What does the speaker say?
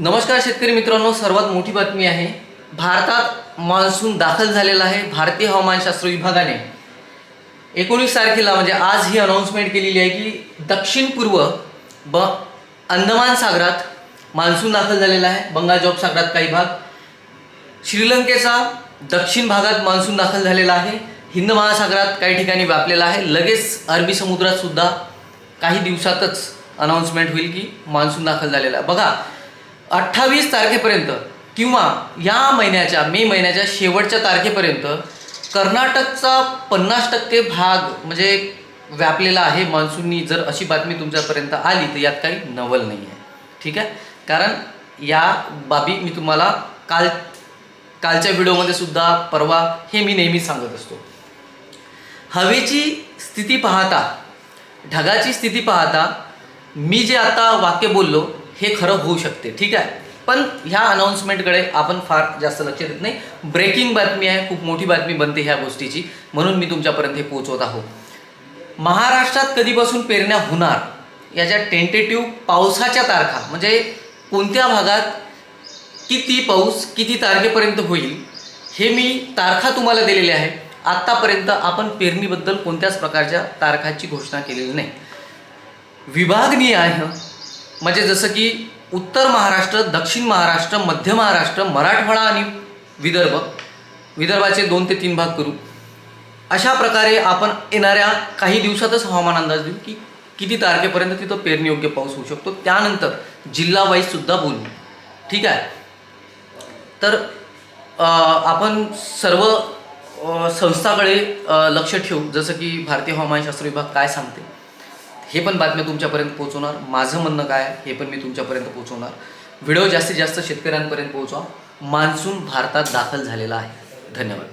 नमस्कार शेतकरी मित्रांनो सर्वात मोठी बातमी आहे भारतात मान्सून दाखल झालेला आहे भारतीय हवामानशास्त्र विभागाने. एकोणीस तारखेला म्हणजे आज ही अनाऊन्समेंट केलेली आहे की दक्षिण पूर्व ब अंदमान सागरात मान्सून दाखल झालेला आहे बंगाल जॉब सागरात काही भाग. श्रीलंकेचा दक्षिण भागात मान्सून दाखल झालेला आहे हिंद महासागरात काही ठिकाणी व्यापलेला आहे लगेच अरबी समुद्रात सुद्धा काही दिवसातच अनाऊन्समेंट होईल की मान्सून दाखल झालेला आहे. बघा अठ्ठावीस तारखेपर्यंत किंवा या महिन्याच्या मे महिन्याच्या शेवटच्या तारखेपर्यंत कर्नाटकचा पन्नास टक्के भाग म्हणजे व्यापलेला आहे. मान्सूननी जर अशी बातमी तुमच्यापर्यंत आली तर यात काही नवल नाही आहे. ठीक आहे? कारण या बाबी मी तुम्हाला काल कालच्या व्हिडिओमध्ये सुद्धा परवा हे मी नेहमी सांगत असतो. हवेची स्थिती पाहता ढगाची स्थिती पाहता मी जे आता वाक्य बोललो हे खरं होऊ शकते ठीक आहे? पण ह्या अनाऊन्समेंटकडे आपण फार जास्त लक्ष देत नाही. ब्रेकिंग बातमी आहे खूप मोठी बातमी बनते ह्या गोष्टीची. म्हणून मी तुमच्यापर्यंत हे पोहोचवत आहो. महाराष्ट्रात कधीपासून पेरण्या होणार? याच्या टेंटेटिव्ह पावसाच्या तारखा म्हणजे कोणत्या भागात किती पाऊस किती तारखेपर्यंत होईल हे मी तारखा तुम्हाला दिलेल्या आहे. आत्तापर्यंत आपण पेरणीबद्दल कोणत्याच प्रकारच्या तारखाची घोषणा केलेली नाही. विभागनीय आहे म्हणजे जसं की उत्तर महाराष्ट्र दक्षिण महाराष्ट्र मध्य महाराष्ट्र मराठवाडा आणि विदर्भ विदर्भाचे दोन ते तीन भाग करू. अशा प्रकारे आपण येणाऱ्या काही दिवसातच हवामान अंदाज देऊ की किती तारखेपर्यंत तिथं पेरणीयोग्य पाऊस होऊ शकतो. त्यानंतर जिल्हा वाईज सुद्धा बोलू. ठीक आहे? तर आपण सर्व संस्थाकडे लक्ष ठेवू. जसं की भारतीय हवामानशास्त्र विभाग काय सांगते? हे पण बातम्या तुमच्यापर्यंत पोहोचवणार. माझं म्हणणं काय आहे हे पण मी तुमच्यापर्यंत पोहोचवणार. व्हिडिओ जास्तीत जास्त शेतकऱ्यांपर्यंत पोहोचवा. मान्सून भारतात दाखल झालेला आहे. धन्यवाद.